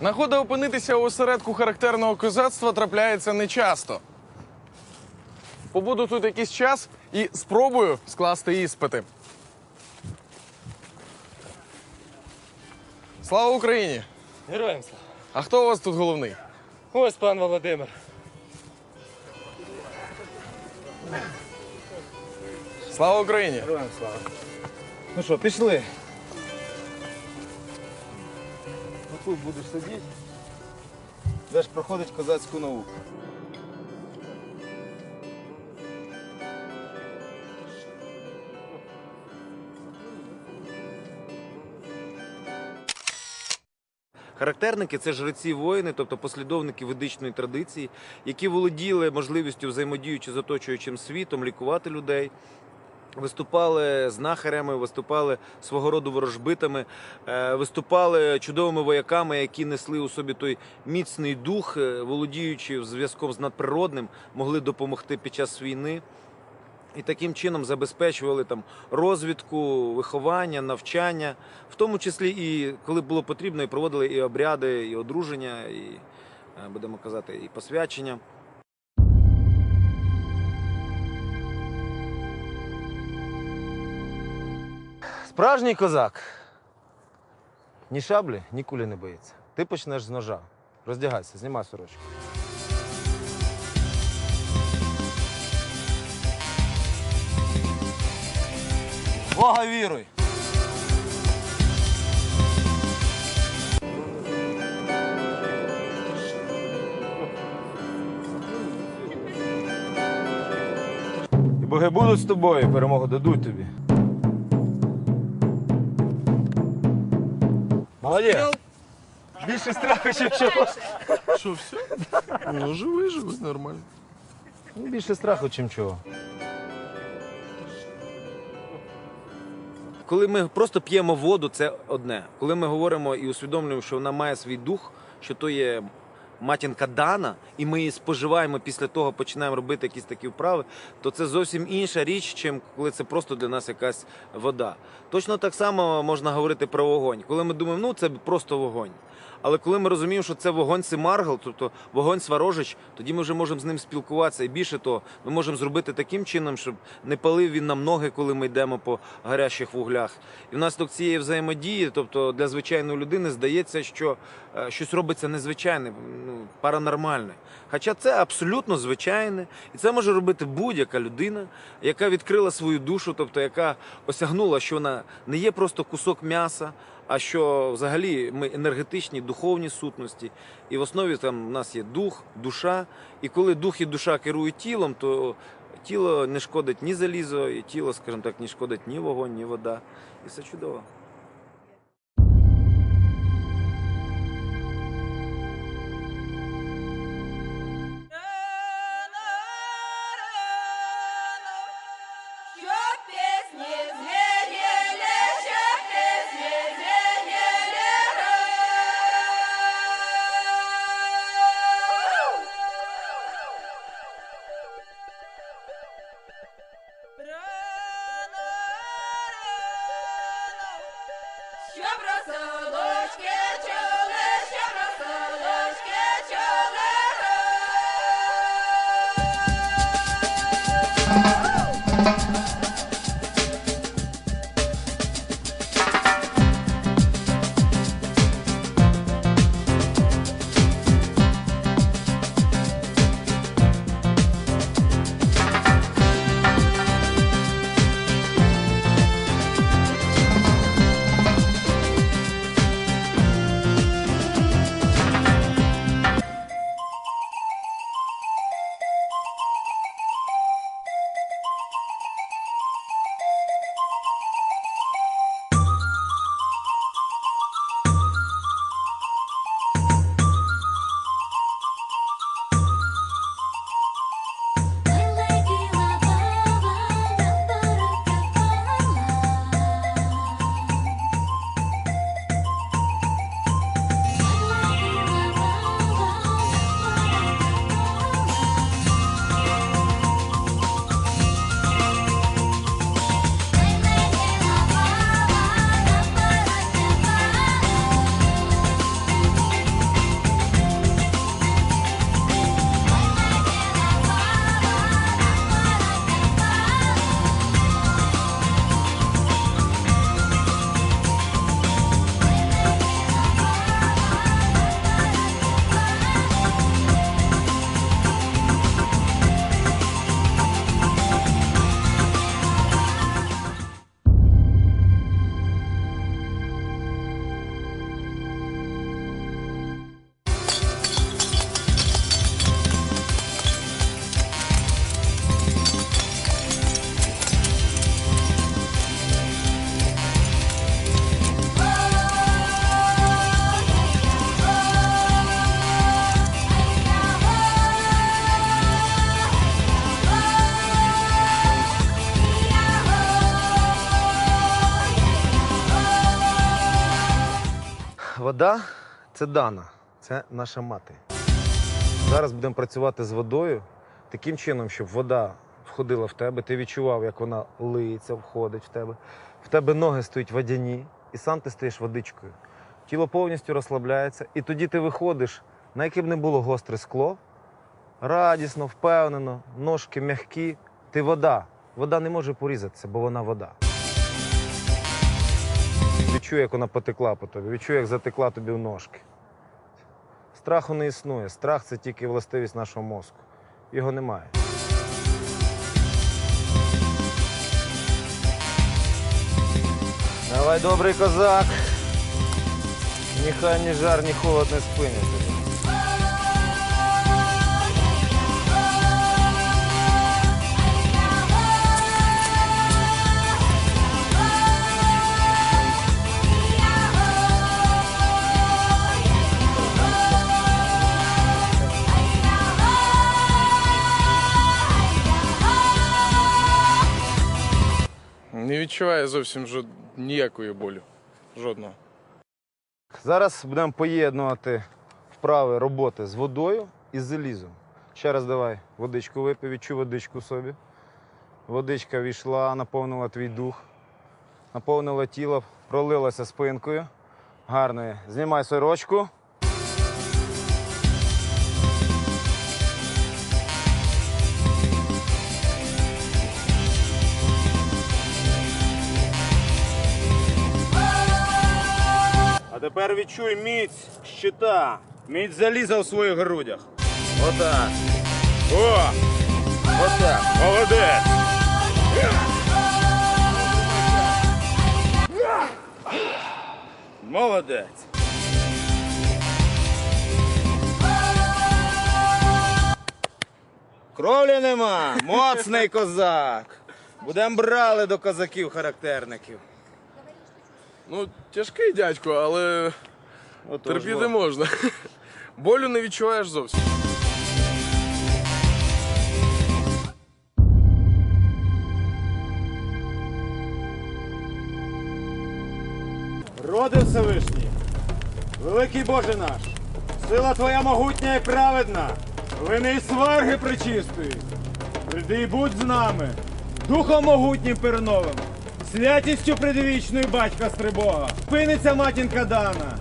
Нагода опинитися у осередку характерного козацтва трапляється нечасто. Побуду тут якийсь час і спробую скласти іспити. Слава Україні! Героям слава. А хто у вас тут головний? Ось пан Володимир. Слава Україні! Героям слава. Ну що, пішли. Тут будеш сидіти. Будеш проходити козацьку науку. Характерники це жреці воїни, тобто послідовники ведичної традиції, які володіли можливістю взаємодіючи з оточуючим світом, лікувати людей. Виступали знахарями, виступали свого роду ворожбитами, е, виступали чудовими вояками, які несли у собі той міцний дух, е, володіючи зв'язком з надприродним, могли допомогти під час війни. І таким чином забезпечували там розвідку, виховання, навчання, в тому числі і коли було потрібно, і проводили і обряди, і одруження, і е, будемо казати, і посвячення. Справжній козак. Ні шаблі, ні кулі не боїться. Ти почнеш з ножа. Роздягайся, знімай сорочку. Бога віруй! І боги будуть з тобою, перемогу дадуть тобі. Молодець! Більше страху, ніж чого. Що, все? Ну, живий, живий, нормально. Ну, Більше страху, чим чого. Коли ми просто п'ємо воду, це одне. Коли ми говоримо і усвідомлюємо, що вона має свій дух, що то є матінка Дана, і ми її споживаємо після того, починаємо робити якісь такі вправи, то це зовсім інша річ, чим коли це просто для нас якась вода. Точно так само можна говорити про вогонь. Коли ми думаємо, ну це просто вогонь. Але коли ми розуміємо, що це вогонь Семаргл, тобто вогонь Сварожич, тоді ми вже можемо з ним спілкуватися. І більше того, ми можемо зробити таким чином, щоб не палив він нам ноги, коли ми йдемо по гарячих вуглях. І внаслідок цієї взаємодії, тобто для звичайної людини, здається, що е, щось робиться незвичайне, ну, паранормальне. Хоча це абсолютно звичайне, і це може робити будь-яка людина, яка відкрила свою душу, тобто яка осягнула, що вона не є просто кусок м'яса, а що взагалі ми енергетичні, духовні сутності. І в основі там у нас є дух, душа. І коли дух і душа керують тілом, то тіло не шкодить ні залізо, і тіло, скажімо так, не шкодить ні вогонь, ні вода. І все чудово. Вода це дана, це наша мати. Зараз будемо працювати з водою таким чином, щоб вода входила в тебе, ти відчував, як вона лиється, входить в тебе. В тебе ноги стоять водяні, і сам ти стаєш водичкою. Тіло повністю розслабляється, і тоді ти виходиш, на яке б не було гостре скло, радісно, впевнено, ножки м'які. Ти вода. Вода не може порізатися, бо вона вода. Відчуй, як вона потекла по тобі, відчуй, як затекла тобі в ножки. Страху не існує. Страх це тільки властивість нашого мозку. Його немає. Давай, добрий козак. Ніхай ні жар, ні холод не спинять відчуває зовсім жод... ніякої болю. Жодного. Зараз будемо поєднувати вправи роботи з водою і з залізом. Ще раз давай водичку випий, відчуй водичку собі. Водичка війшла, наповнила твій дух, наповнила тіло, пролилася спинкою. Гарно. Знімай сорочку. Тепер відчуй міць щита, міць заліза у своїх грудях. Отак. О! Отак. Молодець. Молодець. Кровлі нема, моцний козак. Будем брали до козаків-характерників. Ну, тяжкий дядько, але Отож, терпіти во. можна. Болю не відчуваєш зовсім. Роди Всевишній, великий Боже наш, сила Твоя могутня і праведна, вини і сварги причистої. Прийди і будь з нами, духом могутнім перновим, святістю предвічною батька Стрибога. Спиниться матінка Дана,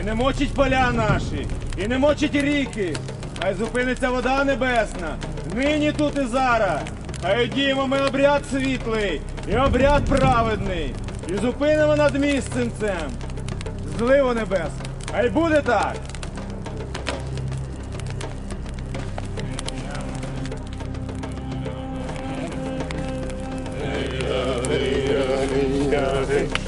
і не мочить поля наші, і не мочить ріки, хай зупиниться вода небесна, нині тут і зараз. Хай діємо ми обряд світлий і обряд праведний, і зупинимо над місцем цем. Зливо небес. Хай буде так. Gracias.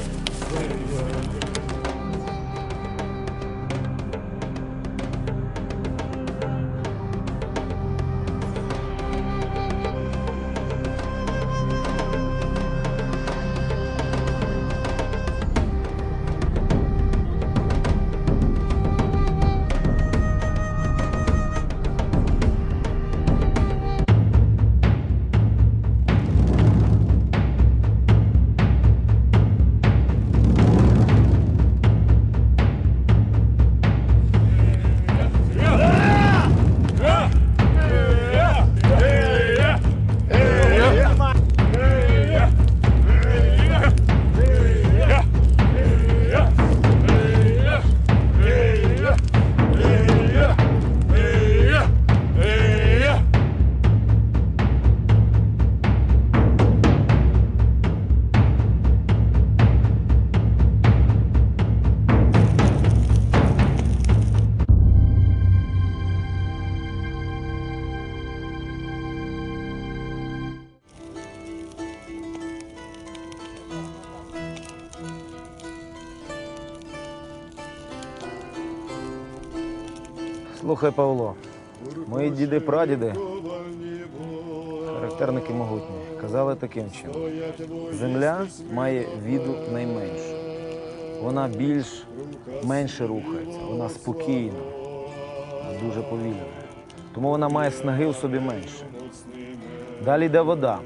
Слухай, Павло, мої діди прадіди, характерники могутні, казали таким чином: земля має віду найменшу. Вона більш менше рухається, вона спокійна, дуже повільна. Тому вона має снаги у собі менше. Далі йде вода,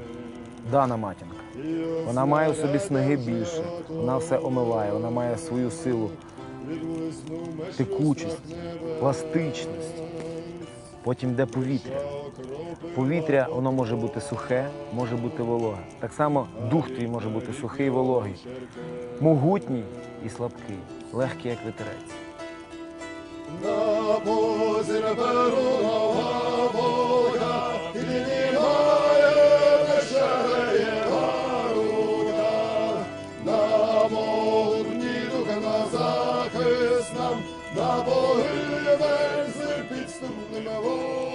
дана матінка. Вона має у собі снаги більше, вона все омиває, вона має свою силу текучість, пластичність. Потім йде повітря. Повітря воно може бути сухе, може бути вологе. Так само дух твій може бути сухий і вологий, могутній і слабкий, легкий, як вітерець.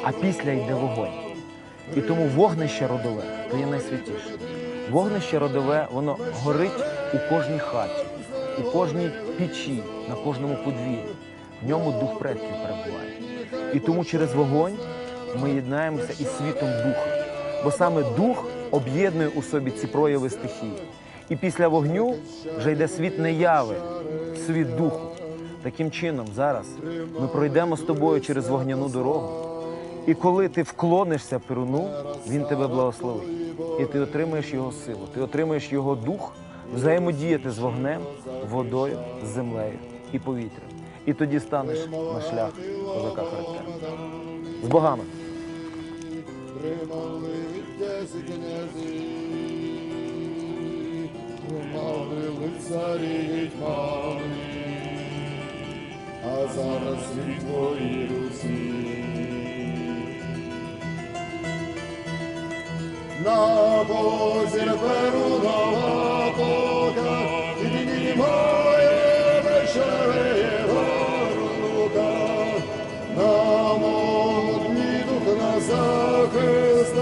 А після йде вогонь. І тому вогнище родове то є найсвятіше. Вогнище родове, воно горить у кожній хаті, у кожній печі, на кожному подвір'ї. В ньому дух предків перебуває. І тому через вогонь ми єднаємося із світом духа. Бо саме дух об'єднує у собі ці прояви стихії. І після вогню вже йде світ неяви, світ духу. Таким чином, зараз ми пройдемо з тобою через вогняну дорогу. І коли ти вклонишся Перуну, він тебе благословить. І ти отримаєш його силу, ти отримаєш його дух взаємодіяти з вогнем, водою, землею і повітрям. І тоді станеш на шлях козака характерного. З богами! Примали відтесі князі, Примали царі гетьмани, а зараз від твої Русі. На позір перунова пока, і моє вечере рука, на молодні дух на захист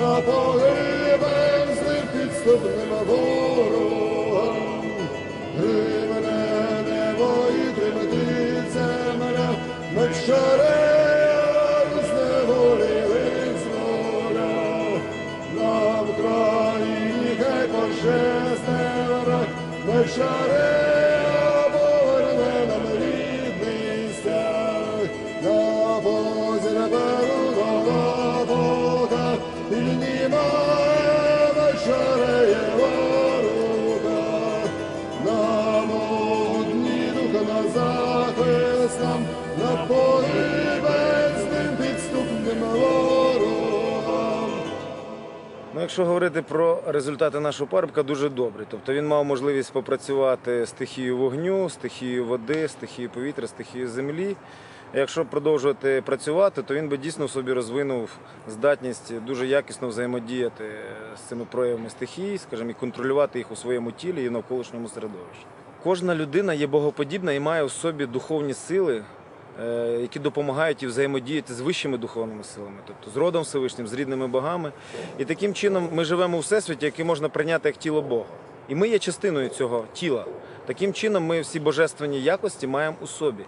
на погибель з ним земля, мечарея захист на з підступним ворогам. Ну, якщо говорити про результати нашого парубка, дуже добрі. Тобто він мав можливість попрацювати стихією вогню, стихією води, стихією повітря, стихією землі. Якщо продовжувати працювати, то він би дійсно собі розвинув здатність дуже якісно взаємодіяти з цими проявами стихії, скажімо, і контролювати їх у своєму тілі і навколишньому середовищі. Кожна людина є богоподібна і має у собі духовні сили, е, які допомагають і взаємодіяти з вищими духовними силами, тобто з родом Всевишнім, з рідними богами. І таким чином ми живемо у всесвіті, який можна прийняти як тіло Бога. І ми є частиною цього тіла. Таким чином, ми всі божественні якості маємо у собі.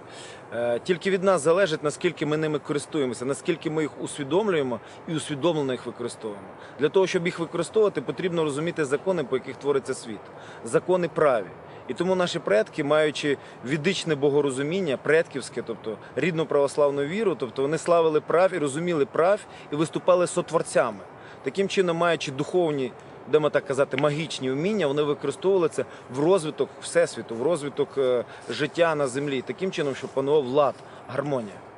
Е, Тільки від нас залежить, наскільки ми ними користуємося, наскільки ми їх усвідомлюємо і усвідомлено їх використовуємо. Для того, щоб їх використовувати, потрібно розуміти закони, по яких твориться світ, закони праві. І тому наші предки, маючи відичне богорозуміння, предківське, тобто рідну православну віру, тобто вони славили прав і розуміли прав і виступали сотворцями. Таким чином, маючи духовні, будемо так казати, магічні вміння, вони використовували це в розвиток всесвіту, в розвиток е, життя на землі, таким чином, щоб панував лад, гармонія.